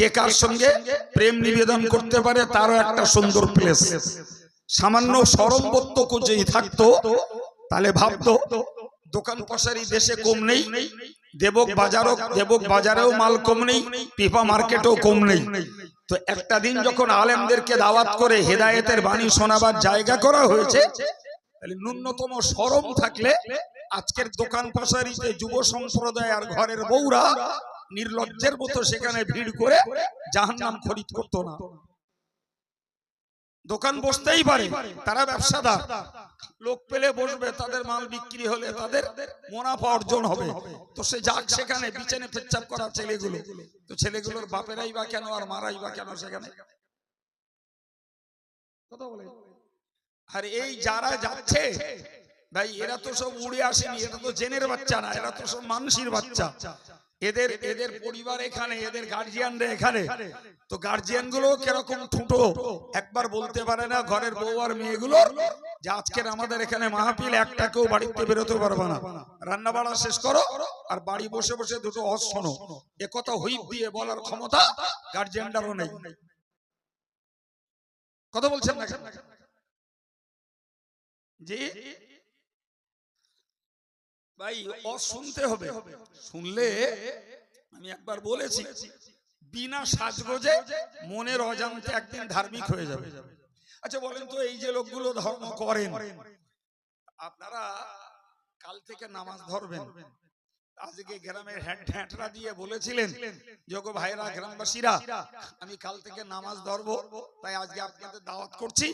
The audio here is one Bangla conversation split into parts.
কে কার সঙ্গে প্রেম নিবেদন করতে পারে তারও একটা সুন্দর প্লেস সামান্য সরম্বত্তকু যদি থাকতো তাহলে ভাবতো দোকান পশারি দেশে কম নেই দেবক বাজারও দেবক বাজারেও মাল কম নেই পিপা মার্কেটেও কম নেই। তো একটা দিন যখন আলেমদেরকে দাওয়াত করে হেদায়েতের বাণী শোনাবার জায়গা করা হয়েছে তাহলে ন্যূনতম সরম থাকলে আজকের দোকান পশারিতে যুব সম্প্রদায় আর ঘরের বউরা নির্লজ্জের মতো সেখানে ভিড় করে জাহান্নাম খরিদ করতো না। দোকান বসতেই পারে তারা ব্যবসাদার। লোক পেলে বসবে তাদের মাল বিক্রি হলে তাদের মুনাফা অর্জন হবে। তো সে যাক সেখানে বিছানে পেচ্ছাপ করা ছেলেগুলো। তো ছেলেগুলোর বাপেরাই বা কেন আর মারাই বা কেন সেখানে? কথা বলে। আর এই যারা যাচ্ছে ভাই এরা তো সব উড়ে আসেনি এরা তো জেনের বাচ্চা না এরা তো সব মানুষের বাচ্চা। এদের এদের পরিবার এখানে, এদের গার্জিয়ানরা এখানে। তো গার্জিয়ানগুলো কীরকম ঠুটো? একবার বলতে পারে না, ঘরের বউ আর মেয়েগুলো যে আজকের আমাদের এখানে মাহফিল একটা কেউ বাড়িতে বেরোতে পারবে না। রান্না বাড়া শেষ করো, আর বাড়ি বসে বসে দুটো হস শোনো। এ কথা হুইপ দিয়ে বলার ক্ষমতা গার্জিয়ানটারও নেই। কথা বলছেন না জি? ভাই অ শুনতে হবে। শুনলে আমি একবার বলেছি বিনা সাজগোজে মনের অজান্তে একদিন ধার্মিক হয়ে যাবে। আচ্ছা বলেন তো এই যে লোকগুলো ধর্ম করেন। আপনারা কাল থেকে নামাজ ধরবেন। আজকে গ্রামের হ্যাঁ হ্যাঁটরা দিয়ে বলেছিলেন যোগ ভাইরা গ্রামবাসীরা আমি কাল থেকে নামাজ ধরবো। তাই আজকে আপনাদের দাওয়াত করছি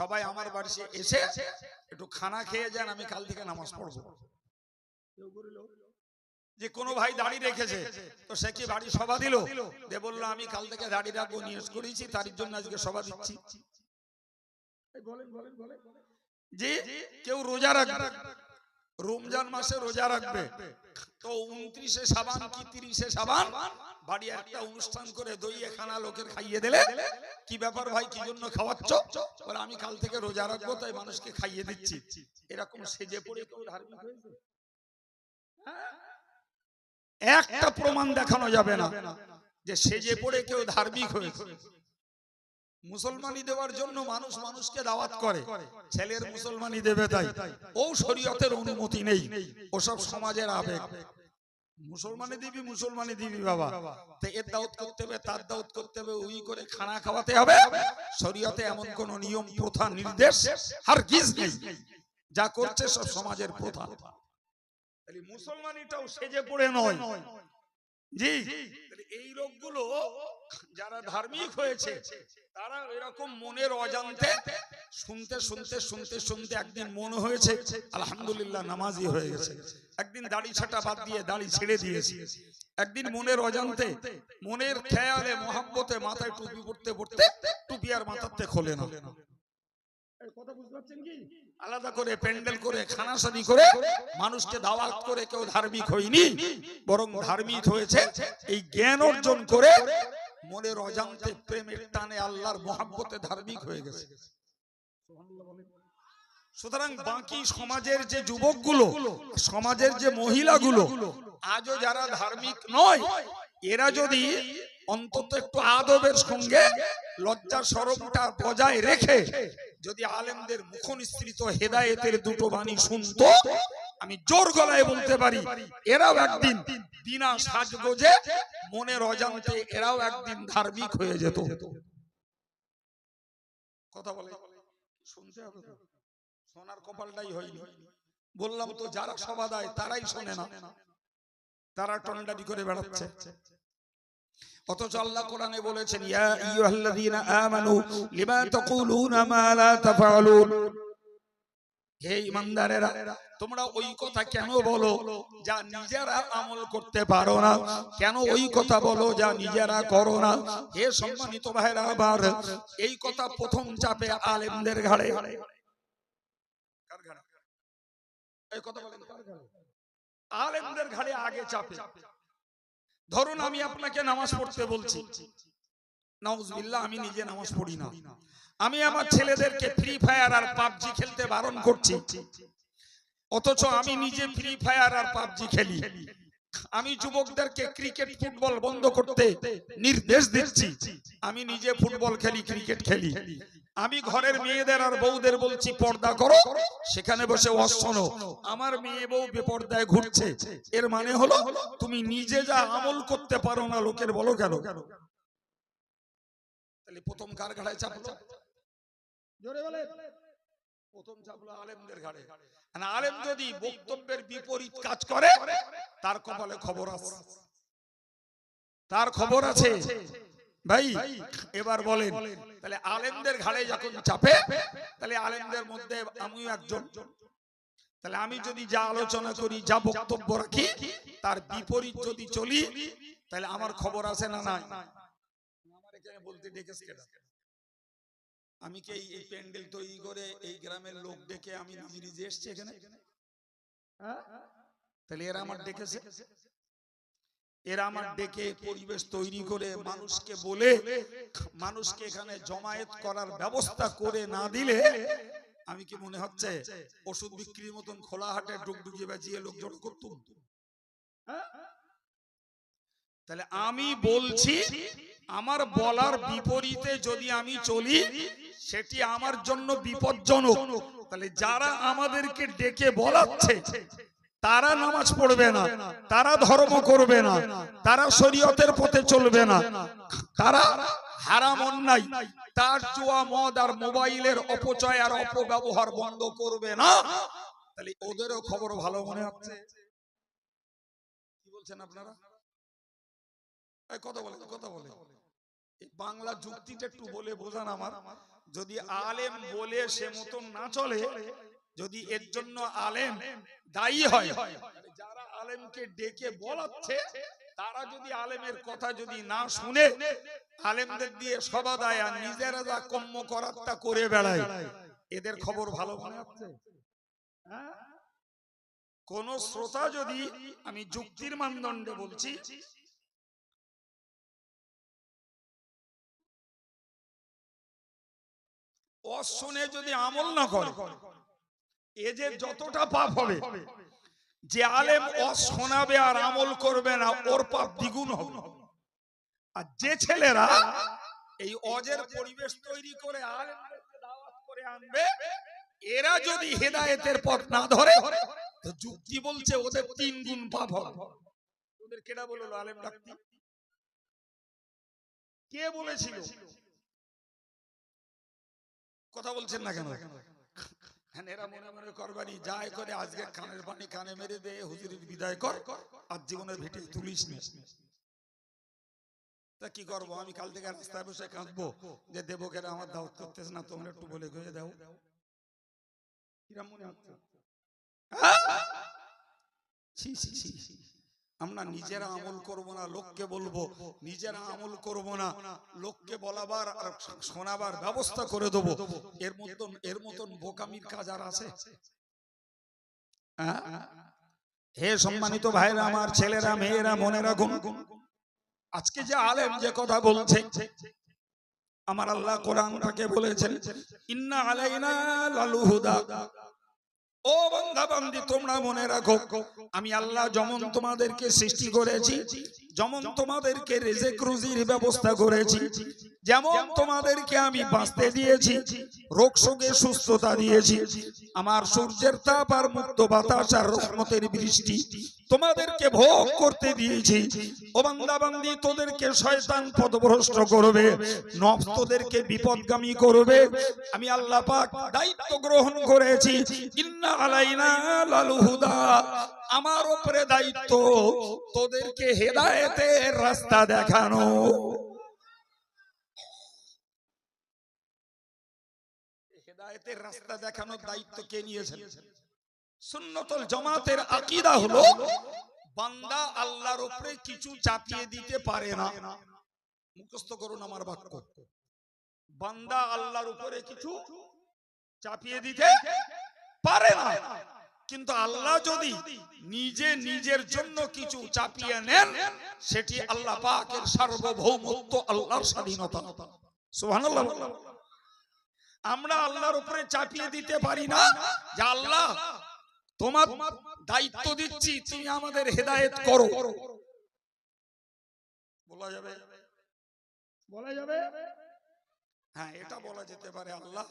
সবাই আমার বাড়িতে এসে একটু খানা খেয়ে যান আমি কাল থেকে নামাজ পড়ব। যে কোনো ভাই দাড়ি রেখেছে তো সে কি বাড়ি সভা দিল? দে বলল আমি কাল থেকে দাড়ি রাখব নিয়োগ করেছি তার জন্য আজকে সভা দিচ্ছি। জি কেউ রোজা রাখবে রমজান মাসে রোজা রাখবে তো উনত্রিশে সাবান কি তিরিশে সাবান? বাড়ি একটা অনুষ্ঠান করে দই খানা লোকের খাইয়ে দিলে? কি ব্যাপার ভাই কি জন্য খাওয়াচ্ছ? আমি কাল থেকে রোজা রাখব তাই মানুষকে খাইয়ে দিচ্ছি। এরকম সেজে পড়ে কেউ ধার্মিক হয়েছে একটা প্রমাণ দেখানো যাবে না যে সেজে পড়ে কেউ ধার্মিক হয়েছে। মুসলমানি দেওয়ার জন্য মানুষ মানুষকে দাওয়াত করে। ছেলের মুসলমানি দেবে তাই। ও শরীয়তের অনুমতি নেই। ওসব সমাজের আবেগ। মুসলমানি দিবি মুসলমানি দিবি বাবা। এর করতে হবে, তার করতে হবে, ওই করে খানা খাওয়াতে হবে। শরীয়তে এমন কোন নিয়ম, প্রথা, নির্দেশ আর কিস নেই। যা করছে সব সমাজের প্রথা। মুসলমানিটাও সেজে পড়ে নয়। জি। এই লোকগুলো যারা ধার্মিক হয়েছে তারা এরকম মনের অজান্তে শুনতে শুনতে শুনতে শুনতে একদিন মনে হয়েছে আলহামদুলিল্লাহ নামাজি হয়ে গেছে। একদিন দাড়ি ছাটা বাদ দিয়ে দাড়ি ছেড়ে দিয়েছি। একদিন মনের অজান্তে মনের খেয়ালে মহাব্বতে মাথায় টুপি পড়তে পড়তে টুপি আর মাথাতে খোলে না এই কথা বুঝতে পারছেন কি আলাদা করে প্যান্ডেল করে খানাসানি করে মানুষকে দাওয়াত করে কেউ ধার্মিক হয়নি বরং ধার্মিক হয়েছে। এই জ্ঞান অর্জন করে মনের অজান্তে প্রেমের টানে আল্লাহর মহাব্বতে ধার্মিক হয়ে গেছে। সুতরাং বাকি সমাজের যে যুবকগুলো সমাজের যে মহিলাগুলো আজও যারা ধার্মিক নয় এরা যদি অন্তত একটু আদবের সঙ্গে লজ্জা সরমটা বজায় রেখে যদি আলেমদের মুখ নিঃসৃত হেদায়েতের দুটো বাণী শুনতো, আমি জোর গলায় বলতে পারি, এরাও একদিন বিনা সাজগোজে মনের অজান্তে এরাও একদিন ধার্মিক হয়ে যেত। কথা বলে? শুনতে হবে তো। শোনার কপালটাই হয়নি। বললাম তো যারা সভা দেয় তারাই শোনে না। তারা টন্ডারি করে বেড়াচ্ছে। অথচ আল্লাহ কোরআনে বলেছেন, ইয়া আইয়ুহাল্লাযীনা আমানু, লিমা তাকুলুনা মা লা তাফআলুন? হে ঈমানদারেরা তোমরা ওই কথা কেন বলো যা নিজেরা আমল করতে পারো না? কেন ওই কথা বলো যা নিজেরা করো না? হে সম্মানিত ভাইরা আবার এই কথা প্রথম চাপে আলেমদের ঘাড়ে? আলেমদের ঘাড়ে আগে চাপে। ধরুন আমি আপনাকে নামাজ পড়তে বলছি। নাউজবিল্লাহ আমি নিজে নামাজ পড়ি না। আমি আমার ছেলেদেরকে ফ্রি ফায়ার আর পাবজি খেলতে বারণ করছি। অথচ আমি নিজে ফ্রি ফায়ার আর পাবজি খেলি। আমি যুবকদেরকে ক্রিকেট ফুটবল বন্ধ করতে নির্দেশ দিচ্ছি। আমি নিজে ফুটবল খেলি ক্রিকেট খেলি। আমি ঘরের মেয়েদের আর বউদের বলছি পর্দা করো। সেখানে বসে ওয়াজ শোনো আমার মেয়ে বউ বেপর্দায় ঘুরছে। এর মানে হলো তুমি নিজে যা আমল করতে পারো না লোকের বলো কেন? তাহলে প্রথম কার ঘাড়ায় চাপলো? জোরে বলে। প্রথম চাপলো আলেমদের ঘাড়ে। আলেম যদি বক্তব্যের বিপরীত কাজ করে তার কপালে খবর আছে। তার খবর আছে। ভাই এবার বলেন তাহলে আলেমদের ঘাড়ে যখন চাপে তাহলে আলেমদের মধ্যে আমিও একজন। তাহলে আমি যদি যা আলোচনা করি যা বক্তব্য রাখি তার বিপরীত যদি চলি তাহলে আমার খবর আছে না নাই? আমার এখানে বলতে ডেকেছে? আমি কি এই- প্যান্ডেল তৈরি করে এই গ্রামের লোক ডেকে আমি নিজে নিজে এসছি এখানে? হ্যাঁ? তাহলে এরা আমার ডেকেছে। এরা আমার ডেকে পরিবেশ তৈরি করে মানুষকে বলে মানুষকে এখানে জমায়েত করার ব্যবস্থা করে না দিলে আমি কি মনে হচ্ছে ওষুধ বিক্রির মতন খোলা হাটে ডুগডুগি বাজিয়ে লোক জড়ো করতুম? তাহলে আমি বলছি আমার বলার বিপরীতে যদি আমি চলি সেটি আমার জন্য বিপজ্জনক। তাহলে যারা আমাদেরকে ডেকে বলাচ্ছে তারা নামাজ পড়বে না, তারা ধর্ম করবে না, তারা শরীয়তের পথে চলবে না। তারা হারাম অন্যায়, তার জুয়া, মদ আর মোবাইলের অপচয় আর অপব্যবহার বন্ধ করবে না। তাহলে ওদেরও খবর ভালো মনে হচ্ছে কি বলছেন আপনারা? কথা বলে কথা বলে বাংলা যুক্তিটা একটু বলে বোঝান আমার। যদি আলেম বলে সে মতন না চলে যদি এর জন্য আলেম দায়ী হয় যারা আলেমকে ডেকে বলাচ্ছে তারা যদি আলেমের কথা যদি না শুনে আলেমদের দিয়ে সভা দেয় আর নিজেরা যা কর্ম করার তা করে বেড়ায়। এদের খবর ভালো মনে হচ্ছে? হ্যাঁ? কোন শ্রোতা যদি আমি যুক্তির মানদণ্ডে বলছি অশুনে যদি আমল না করে এ যে যতটা পাপ হবে যে আলেম শোনাবে আর আমল করবে না ওর পাপ দ্বিগুণ হবে। আর যে ছেলেরা এই অজের পরিবেশ তৈরি করে আলেমদেরকে দাওয়াত করে আনবে এরা যদি হেদায়েতের পথ না ধরে তো যুক্তি বলছে ওদের তিন গুণ পাপ হবে। ওদের কেডা বলল আলেম ডাকতি? কে বলেছিল? কথা বলছেন না কেন? এরা মনে মনে করবানি যায় করে আজকে কানের পানি কানে মেরে দে হুজুরের বিদায় কর আর জীবনের ভেটে তুলিস তা কি করব? আমি কাল থেকে রাস্তায় বসে কাঁদবো যে দেবকেরা আমার দাওয়াত করতেছে না তোমরা একটু বলে গিয়ে দাও। কিরম মনে হচ্ছে? ছি, ছি, ছি, ছি। আমরা নিজেরা আমল করব না লোককে বলব নিজেরা আমল করব না লোককে বলাবার আর শোনাবার ব্যবস্থা করে দেবো। এর মতন এর মতন বোকামির কাজ আর আছে? হ্যাঁ? হে সম্মানিত ভাইরা আমার ছেলেরা মেয়েরা মনে রাখুন। আজকে যে আলেম যে কথা বলছে আমার আল্লাহ কোরআন থেকে বলেছেন ইন্না আলাইনা লালু হুদা ও বান্দা বান্ধি তোমরা মনে রাখো আমি আল্লাহ যেমন তোমাদেরকে সৃষ্টি করেছি যেমন তোমাদেরকে রেজেক রুজির ব্যবস্থা করেছি। যেমন তোমাদেরকে আমি বাঁচতে দিয়েছি। রোগ শোকে সুস্থতা দিয়েছি। আমার সূর্যের তাপ আর মুক্ত বাতাস আর রহমতের বৃষ্টি তোমাদেরকে ভোগ করতে দিয়েছি। ও বান্দা বান্দি তোদেরকে শয়তান পদভ্রষ্ট করবে। নফস তোদেরকে বিপদগামী করবে। আমি আল্লাহ পাক দায়িত্ব গ্রহণ করেছি। ইন্না আলাইনা লালু হুদা। আমার উপরে দায়িত্ব তোদেরকে হেদায়েতের রাস্তা দেখানো। হেদায়েতের রাস্তা দেখানোর দায়িত্ব কে নিয়েছেন? সুন্নতুল জামাতের আকীদা হলো, বান্দা আল্লাহর উপরে কিছু চাপিয়ে দিতে পারে না। মুখস্থ করুন আমার বাক্য। বান্দা আল্লাহর উপরে কিছু চাপিয়ে দিতে পারে না। কিন্তু আল্লাহ যদি নিজে নিজের জন্য কিছু চাপিয়ে নেন সেটি আল্লাহ পাকের সার্বভৌমত্ব আল্লাহর স্বাধীনতা। সুবহানাল্লাহ। আমরা আল্লাহর উপরে চাপিয়ে দিতে পারি না যে আল্লাহ তোমার দায়িত্ব দিচ্ছি তুমি আমাদের হেদায়েত করো। বলা যাবে? বলা যাবে? হ্যাঁ এটা বলা যেতে পারে আল্লাহ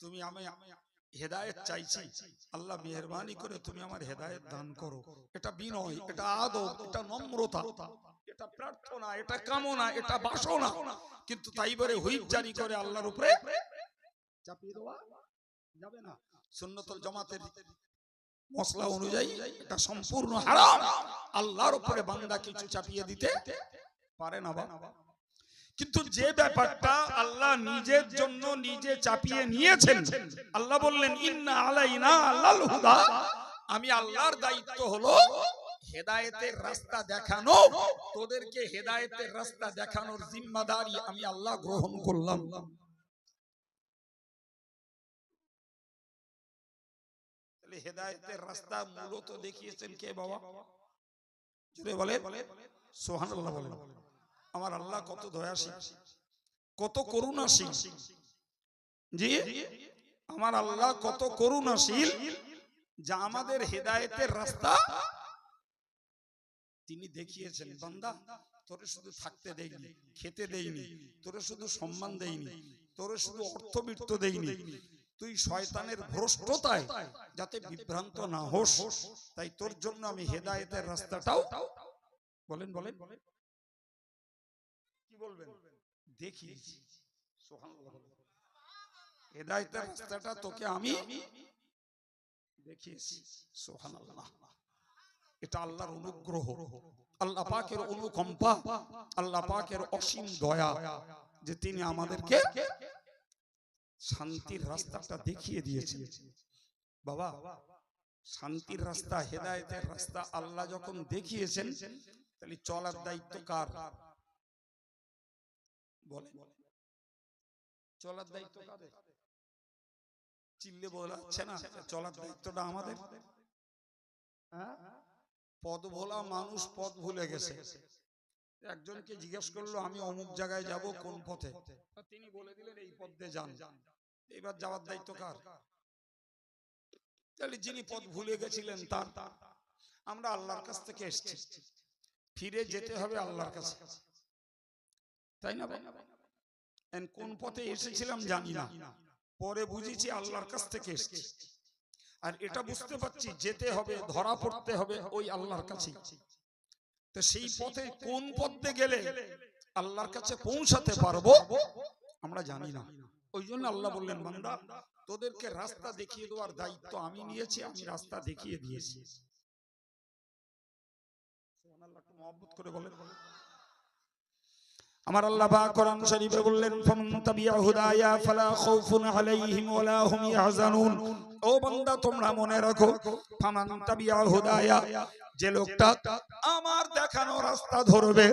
তুমি আমি হেদায়েত চাইছি। আল্লাহ মেহরবানি করে তুমি আমার হেদায়েত দান করো। এটা বিনয় এটা আদব এটা নম্রতা। এটা প্রার্থনা এটা কামনা এটা বাসনা। কিন্তু তাই বলে হুইপ জারি করে আল্লাহর উপরে চাপিয়ে দেওয়া যাবে না। সুন্নতুল জামাতের মশলা অনুযায়ী এটা সম্পূর্ণ হারাম। আল্লাহর উপরে বান্দা কিছু চাপিয়ে দিতে পারে না বাবা কিন্তু যে ব্যাপারটা আল্লাহ নিজের জন্য নিজে চাপিয়ে নিয়েছেন, আল্লাহ বললেন, ইন্না আলাইনা আল্লাহল হুদা। আমি আল্লাহর দায়িত্ব হলো হেদায়েতের রাস্তা দেখানো, তোদেরকে হেদায়েতের রাস্তা দেখানোর জিম্মাদারি আমি আল্লাহ গ্রহণ করলাম। হেদায়েতের রাস্তা মূলত দেখিয়েছেন কে বাবা? জুড়ে বলে সোহানাল্লাহ বলেন। আমার আল্লাহ কত দয়াশীল কত করুণাশীল। জি? আমার আল্লাহ কত করুণাশীল যা আমাদের হেদায়েতের রাস্তা। তিনি দেখিয়েছেন বান্দা তোরে শুধু থাকতে দেয়নি খেতে দেয়নি তোরে শুধু সম্মান দেয়নি তোরে শুধু অর্থবিত্ত দেয়নি তুই শয়তানের ভ্রষ্টতায় যাতে বিভ্রান্ত না হোস। তাই তোর জন্য আমি হেদায়েতের রাস্তাটাও বলেন বলেন বলেন। কি বলবেন? দেখিয়েছি। হেদায়েতের রাস্তাটা তোকে আমি দেখিয়েছি। সুবহানাল্লাহ। এটা আল্লাহর অনুগ্রহ। আল্লাহ পাকের অনুকম্পা আল্লাহ পাকের অসীম দয়া যে তিনি আমাদেরকে শান্তির রাস্তাটা দেখিয়ে দিয়েছেন। বাবা শান্তির রাস্তা হেদায়েতের রাস্তা আল্লাহ যখন দেখিয়েছেন তাহলে চলার দায়িত্ব কার? বলে। চলার দায়িত্ব কাদের? চিল্লে বলা না চলার দায়িত্বটা আমাদের। হ্যাঁ? পদ ভোলা মানুষ পথ ভুলে গেছে। একজনকে জিজ্ঞেস করল আমি অমুক জায়গায় যাব কোন পথে? তিনি বলে দিলেন এই পথ দিয়ে যান। এবার যাওয়ার দায়িত্ব কার? তাহলে যিনি পথ ভুলে গেছিলেন তার আমরা আল্লাহর কাছ থেকে এসেছি। ফিরে যেতে হবে আল্লাহর কাছে। তাই না কোন পথে এসেছিলাম জানি না। পরে বুঝেছি আল্লাহর কাছ থেকে এসেছি। আর এটা বুঝতে পারছি যেতে হবে ধরা পড়তে হবে ওই আল্লাহর কাছে তো সেই পথে কোন পথে গেলে আল্লাহর কাছে পৌঁছাতে পারব? আমরা জানি না। ওই জন্য আল্লাহ বললেন বান্দা তোদেরকে রাস্তা দেখিয়ে দেওয়ার দায়িত্ব আমি নিয়েছি আমি রাস্তা দেখিয়ে দিয়েছি। করে বলেন। আমার আল্লাহ পাক কোরআন শরীফে বললেন, ফামান তাবিয়া হুদায়া ফালা খাউফুন আলাইহিম ওয়ালা হুম ইয়াহজানুন। ও বান্দা, তোমরা মনে রাখো, ফামান তাবিয়া হুদায়া যে লোকটা আমার দেখানো রাস্তা ধরবে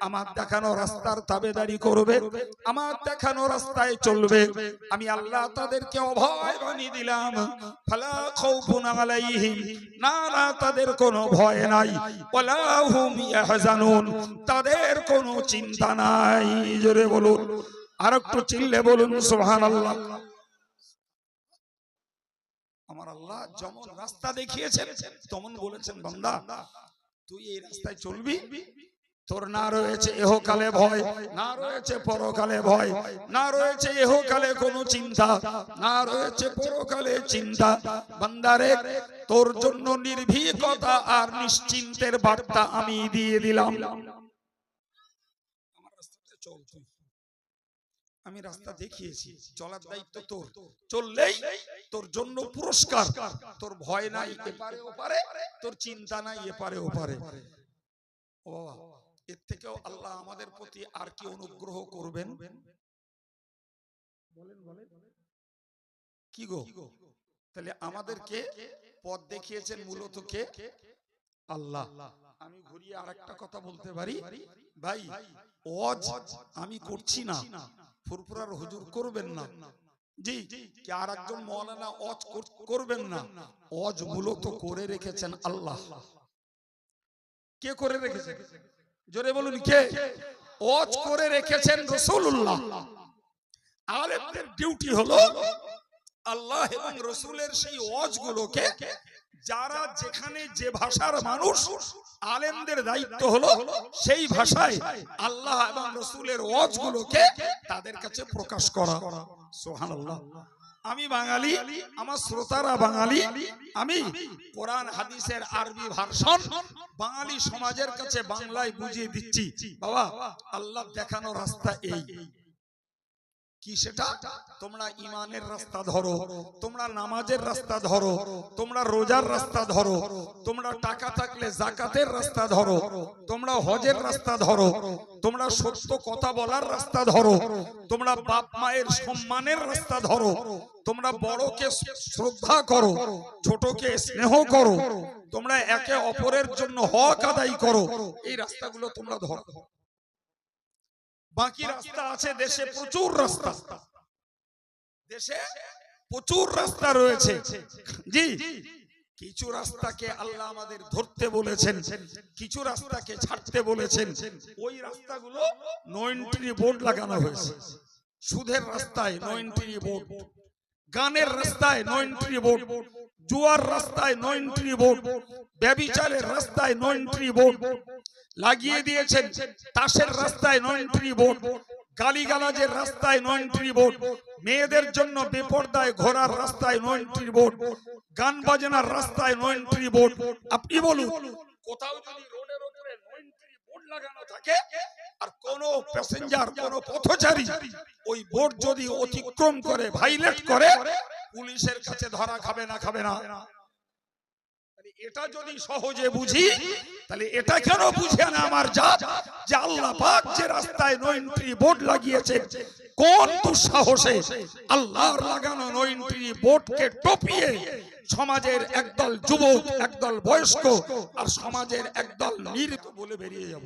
আমার দেখানো রাস্তার তাবেদারি করবে আমার দেখানো রাস্তায় চলবে। আমি আল্লাহ তাদেরকে অভয় বানিয়ে দিলাম। ফালা খাউফুন আলাইহিম। না না তাদের কোনো ভয় নাই। ওয়ালা হুম ইয়াহজানুন। তাদের কোনো চিন্তা নাই। জোরে বলুন। আর একটু চিল্লে বলুন সুবহানাল্লাহ। আমার আল্লাহ যেমন রাস্তা দেখিয়েছেন, তেমন বলেছেন, বান্দা, তুই এই রাস্তায় চলবি? তোর না রয়েছে এহকালে ভয়, না রয়েছে পরকালে ভয়, না রয়েছে এহকালে কোনো চিন্তা, না রয়েছে পরকালে চিন্তা। বান্দারে তোর জন্য নির্ভীকতা আর নিশ্চিন্তের বার্তা আমি দিয়ে দিলাম। আমার রাস্তাতে চল। আমি রাস্তা দেখিয়েছি চলার দায়িত্ব তোর। চললেই তোর জন্য পুরস্কার। তোর ভয় নাই এপারে ওপারে তোর চিন্তা নাই এপারে ওপারে ও বাবা এর থেকেও আল্লাহ আমাদের প্রতি আর কি অনুগ্রহ করবেন? বলেন বলেন কি গো? তাহলে আমাদেরকে পথ দেখিয়েছেন মূলত কে? আল্লাহ। আমি ঘুরিয়ে আরেকটা কথা বলতে পারি? ভাই অজ আমি করছি না। ফুরফুরার হুজুর করবেন না। জি, কি আর একজন মৌলানা অজ করবেন না। অজ মূলত করে রেখেছেন আল্লাহ। কে করে রেখেছেন জোরে বলুন কে? অজ করে রেখেছেন রসুল্লাহ আলেমদের ডিউটি হলো আল্লাহ এবং রসুলের সেই অজ গুলোকে যারা যেখানে যে ভাষার মানুষ আলেমদের দায়িত্ব হলো সেই ভাষায় আল্লাহ এবং রসুলের ওয়াজগুলোকে তাদের কাছে প্রকাশ করা। সুবহানাল্লাহ। আমি বাঙালি আমার শ্রোতারা বাঙালি আমি কোরআন হাদিসের আরবি ভার্সন বাঙালি সমাজের কাছে বাংলায় বুঝিয়ে দিচ্ছি। বাবা আল্লাহ দেখানো রাস্তা এই। কি সেটা? তোমরা ইমানের রাস্তা ধরো, তোমরা নামাজের রাস্তা ধরো, তোমরা রোজার রাস্তা ধরো, তোমরা টাকা থাকলে জাকাতের রাস্তা ধরো, তোমরা হজের রাস্তা ধরো, তোমরা সত্য কথা বলার রাস্তা ধরো, তোমরা বাপ মায়ের সম্মানের রাস্তা ধরো, তোমরা বড়কে শ্রদ্ধা করো, ছোটকে স্নেহ করো, তোমরা একে অপরের জন্য হক আদায় করো, এই রাস্তাগুলো তোমরা ধরো। বাকি রাস্তা আছে দেশে প্রচুর রাস্তা। দেশে প্রচুর রাস্তা রয়েছে। জি। কিছু রাস্তাকে আল্লাহ আমাদের ধরতে বলেছেন। কিছু রাস্তাকে ছাড়তে বলেছেন। ওই রাস্তাগুলো নো এন্ট্রি বোর্ড লাগানো হয়েছে। সুদের রাস্তায় নো এন্ট্রি বোর্ড। গানের রাস্তায় নো এন্ট্রি বোর্ড। জুয়ার রাস্তায় নো এন্ট্রি বোর্ড। ব্যবিচারের রাস্তায় নো এন্ট্রি বোর্ড। লাগিয়ে দিয়েছেন। তাসের রাস্তায় নো এন্ট্রি বোর্ড গালিগালাজের রাস্তায় নো এন্ট্রি বোর্ড মেয়েদের জন্য বেপর্দায় ঘোরার রাস্তায় নো এন্ট্রি বোর্ড গান বাজনার রাস্তায় নো এন্ট্রি বোর্ড আপনি বলুন কোথাও যদি রোডের উপরে নো এন্ট্রি বোর্ড লাগানো থাকে আর কোন প্যাসেঞ্জার কোন পথচারী ওই বোর্ড যদি অতিক্রম করে ভাইলেট করে পুলিশের কাছে ধরা খাবে না খাবে না। এটা যদি সহজে বুঝি তাহলে এটা কেন বুঝে না আমার জাত? যে আল্লাহ পাক যে রাস্তায় নো বোর্ড লাগিয়েছে কোন দুঃসাহসে আল্লাহর লাগানো নো এন্ট্রি বোর্ডকে টপিয়ে সমাজের একদল যুবক একদল বয়স্ক আর সমাজের একদল নিরিত বলে বেরিয়ে যাব।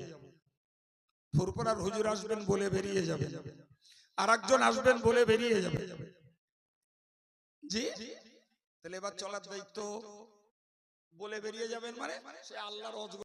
ফুরপুরার হুজুর আসবেন বলে বেরিয়ে যাবে আর একজন আসবেন বলে বেরিয়ে যাবে জি? তাহলে এবার চলার দায়িত্ব বলে বেরিয়ে যাবেন মানে সে আল্লাহর অজগর